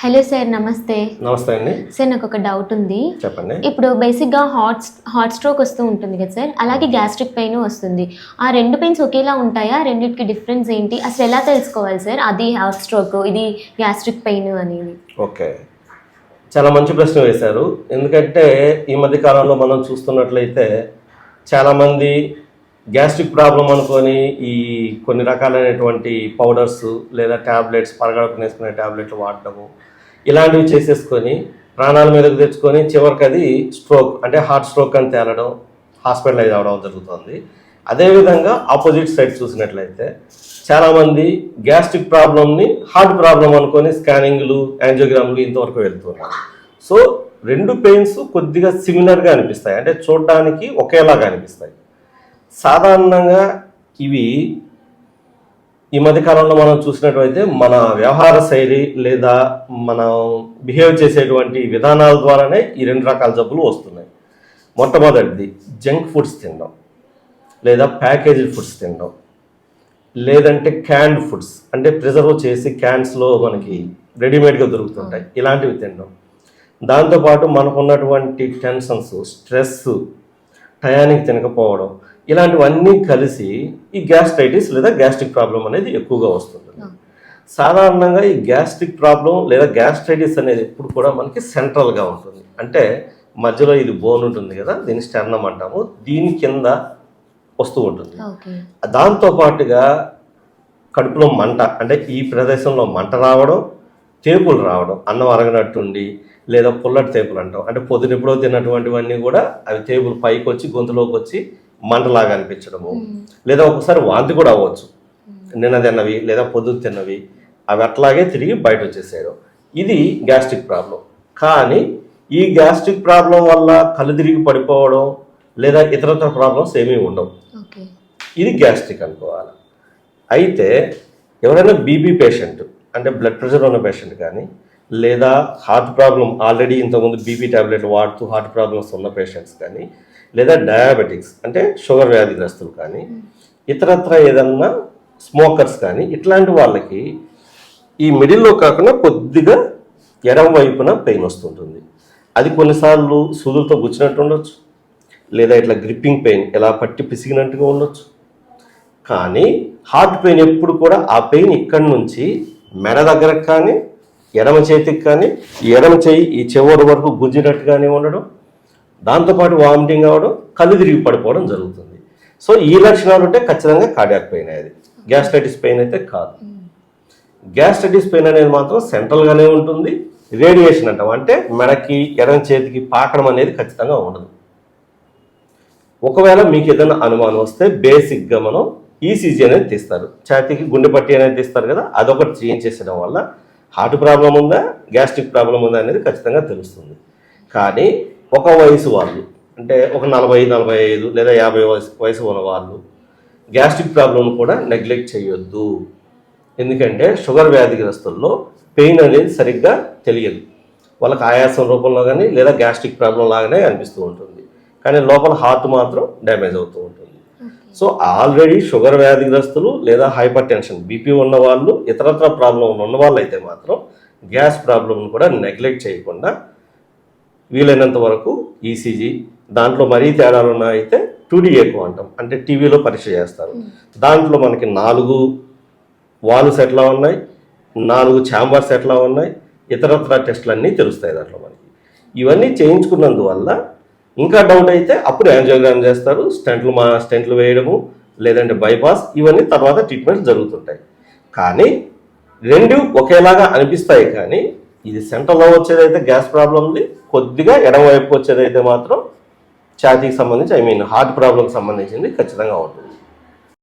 Hello sir నమస్తే. నమస్తే అండి. సార్ నాకు ఒక డౌట్ ఉంది. చెప్పండి. ఇప్పుడు బేసిక్గా హాట్ హాట్ స్ట్రోక్ వస్తూ ఉంటుంది కదా సార్ అలాగే గ్యాస్ట్రిక్ పెయిన్ వస్తుంది. ఆ రెండు పెయిన్స్ ఒకేలా ఉంటాయా? రెండింటికి డిఫరెన్స్ ఏంటి? అసలు ఎలా తెలుసుకోవాలి సార్ అది హాట్ స్ట్రోక్ ఇది గ్యాస్ట్రిక్ పెయిన్ అనేది? ఓకే. చాలా మంచి ప్రశ్న వేశారు. ఎందుకంటే ఈ మధ్య కాలంలో మనం చూస్తున్నట్లయితే చాలామంది గ్యాస్ట్రిక్ ప్రాబ్లం అనుకొని ఈ కొన్ని రకాలైనటువంటి పౌడర్స్ లేదా ట్యాబ్లెట్స్ పరగడకు వేసుకునే ట్యాబ్లెట్లు వాడటము ఇలాంటివి చేసేసుకొని ప్రాణాల మీదకు తెచ్చుకొని చివరికి అది స్ట్రోక్ అంటే హార్ట్ స్ట్రోక్ అని తేలడం హాస్పిటలైజ్ అవ్వడం జరుగుతుంది. అదేవిధంగా ఆపోజిట్ సైడ్ చూసినట్లయితే చాలామంది గ్యాస్ట్రిక్ ప్రాబ్లమ్ని హార్ట్ ప్రాబ్లం అనుకొని స్కానింగ్లు యాంజియోగ్రామ్లు ఇంతవరకు వెళ్తున్నారు సో రెండు పెయిన్స్ కొద్దిగా సిమిలర్గా అనిపిస్తాయి. అంటే చూడడానికి ఒకేలాగా అనిపిస్తాయి. సాధారణంగా ఇవి ఈ మధ్య కాలంలో మనం చూసినట్లయితే మన వ్యవహార శైలి లేదా మనం బిహేవ్ చేసేటువంటి విధానాల ద్వారానే ఈ రెండు రకాల జబ్బులు వస్తున్నాయి. మొట్టమొదటిది జంక్ ఫుడ్స్ తినడం లేదా ప్యాకేజ్డ్ ఫుడ్స్ తినడం లేదంటే క్యాన్డ్ ఫుడ్స్ అంటే ప్రిజర్వ్ చేసి క్యాన్స్లో మనకి రెడీమేడ్గా దొరుకుతుంటాయి. ఇలాంటివి తినడం. దాంతోపాటు మనకు ఉన్నటువంటి టెన్షన్స్ స్ట్రెస్ టయానికి తినకపోవడం ఇలాంటివన్నీ కలిసి ఈ గ్యాస్ట్రైటిస్ లేదా గ్యాస్ట్రిక్ ప్రాబ్లం అనేది ఎక్కువగా వస్తుంది. సాధారణంగా ఈ గ్యాస్ట్రిక్ ప్రాబ్లం లేదా గ్యాస్ట్రైటిస్ అనేది ఎప్పుడు కూడా మనకి సెంట్రల్గా ఉంటుంది. అంటే మధ్యలో ఇది బోన్ ఉంటుంది కదా దీన్ని స్టెర్నం అంటాము. దీని కింద వస్తూ ఉంటుంది. దాంతో పాటుగా కడుపులో మంట అంటే ఈ ప్రదేశంలో మంట రావడం తేపులు రావడం అన్నం అరగనట్టుండి లేదా పుల్లటి తేపులు అంటాం. అంటే పొద్దునెప్పుడో తిన్నటువంటివన్నీ కూడా అవి తేపులు పైకి వచ్చి గొంతులోకి వచ్చి మంటలాగా అనిపించడము. లేదా ఒకసారి వాంతి కూడా అవ్వచ్చు. నిన్న తిన్నవి లేదా పొద్దున తిన్నవి అవి అట్లాగే తిరిగి బయట వచ్చేసేయడం ఇది గ్యాస్ట్రిక్ ప్రాబ్లం. కానీ ఈ గ్యాస్ట్రిక్ ప్రాబ్లం వల్ల కళ్ళు తిరిగి పడిపోవడం లేదా ఇతరత్ర ప్రాబ్లమ్స్ ఏమీ ఉండవు. ఇది గ్యాస్ట్రిక్ అనుకోవాలి. అయితే ఎవరైనా బీపీ పేషెంట్ అంటే బ్లడ్ ప్రెషర్ ఉన్న పేషెంట్ కానీ లేదా హార్ట్ ప్రాబ్లం ఆల్రెడీ ఇంతకుముందు బీపీ టాబ్లెట్ వాడుతూ హార్ట్ ప్రాబ్లమ్స్ ఉన్న పేషెంట్స్ కానీ లేదా డయాబెటిక్స్ అంటే షుగర్ వ్యాధిగ్రస్తులు కానీ ఇతరత్ర ఏదన్నా స్మోకర్స్ కానీ ఇట్లాంటి వాళ్ళకి ఈ మిడిల్లో కాకుండా కొద్దిగా ఎడమ వైపున పెయిన్ వస్తుంటుంది. అది కొన్నిసార్లు సూదులతో గుచ్చినట్టు ఉండొచ్చు. లేదా ఇట్లా గ్రిప్పింగ్ పెయిన్ ఇలా పట్టి పిసిగినట్టుగా ఉండొచ్చు. కానీ హార్ట్ పెయిన్ ఎప్పుడు కూడా ఆ పెయిన్ ఇక్కడి నుంచి మెడ దగ్గరకు కానీ ఎడమ చేతికి కానీ ఎడమ చేయి ఈ చివరి వరకు గుంజినట్టుగానే ఉండడం దాంతోపాటు వామిటింగ్ అవ్వడం కళ్ళు తిరిగి పడిపోవడం జరుగుతుంది. సో ఈ లక్షణాలు ఉంటే ఖచ్చితంగా కార్డియాక్ పెయిన్ అది. గ్యాస్ట్రైటిస్ పెయిన్ అయితే కాదు. గ్యాస్ట్రైటిస్ పెయిన్ అనేది మాత్రం సెంట్రల్గానే ఉంటుంది. రేడియేషన్ అంటాం. అంటే మెడకి ఎడం చేతికి పాకడం అనేది ఖచ్చితంగా ఉండదు. ఒకవేళ మీకు ఏదైనా అనుమానం వస్తే బేసిక్గా మనం ఈసీజీ అనేది తీస్తారు. ఛాతీకి గుండె పట్టి అనేది తీస్తారు కదా అదొకటి చేయించేసడం వల్ల హార్ట్ ప్రాబ్లం ఉందా గ్యాస్ట్రిక్ ప్రాబ్లం ఉందా అనేది ఖచ్చితంగా తెలుస్తుంది. కానీ ఒక వయసు వాళ్ళు అంటే ఒక నలభై నలభై ఐదు లేదా యాభై వయసు వయసు ఉన్న వాళ్ళు గ్యాస్ట్రిక్ ప్రాబ్లం కూడా నెగ్లెక్ట్ చేయొద్దు. ఎందుకంటే షుగర్ వ్యాధిగ్రస్తుల్లో పెయిన్ అనేది సరిగ్గా తెలియదు. వాళ్ళకి ఆయాసం రూపంలో కానీ లేదా గ్యాస్ట్రిక్ ప్రాబ్లం లాగానే అనిపిస్తూ ఉంటుంది. కానీ లోపల హార్ట్ మాత్రం డ్యామేజ్ అవుతూ ఉంటుంది. సో ఆల్రెడీ షుగర్ వ్యాధిగ్రస్తులు లేదా హైపర్ టెన్షన్ బీపీ ఉన్న వాళ్ళు ఇతరత్ర ప్రాబ్లం ఉన్న వాళ్ళు అయితే మాత్రం గ్యాస్ ప్రాబ్లమ్ను కూడా నెగ్లెక్ట్ చేయకుండా వీలైనంత వరకు ఈసీజీ దాంట్లో మరీ తేడాలు అయితే టూడీ ఎక్కువ అంటాం అంటే టీవీలో పరీక్ష చేస్తారు. దాంట్లో మనకి నాలుగు వాల్వ్స్ ఎట్లా ఉన్నాయి నాలుగు ఛాంబర్స్ ఎట్లా ఉన్నాయి ఇతరత్ర టెస్టులు అన్నీ తెలుస్తాయి దాంట్లో మనకి. ఇవన్నీ చేయించుకున్నందువల్ల ఇంకా డౌట్ అయితే అప్పుడు యాంజియోగ్రామ్ చేస్తారు స్టెంట్లు మా స్టెంట్లు వేయడము లేదంటే బైపాస్ ఇవన్నీ తర్వాత ట్రీట్మెంట్ జరుగుతుంటాయి. కానీ రెండు ఒకేలాగా అనిపిస్తాయి కానీ ఇది సెంటర్లో వచ్చేదైతే గ్యాస్ ప్రాబ్లమ్ది కొద్దిగా ఎడమవైపు వచ్చేదైతే మాత్రం ఛాతీకి సంబంధించి ఐ మీన్ హార్ట్ ప్రాబ్లంకి సంబంధించింది ఖచ్చితంగా ఉంటుంది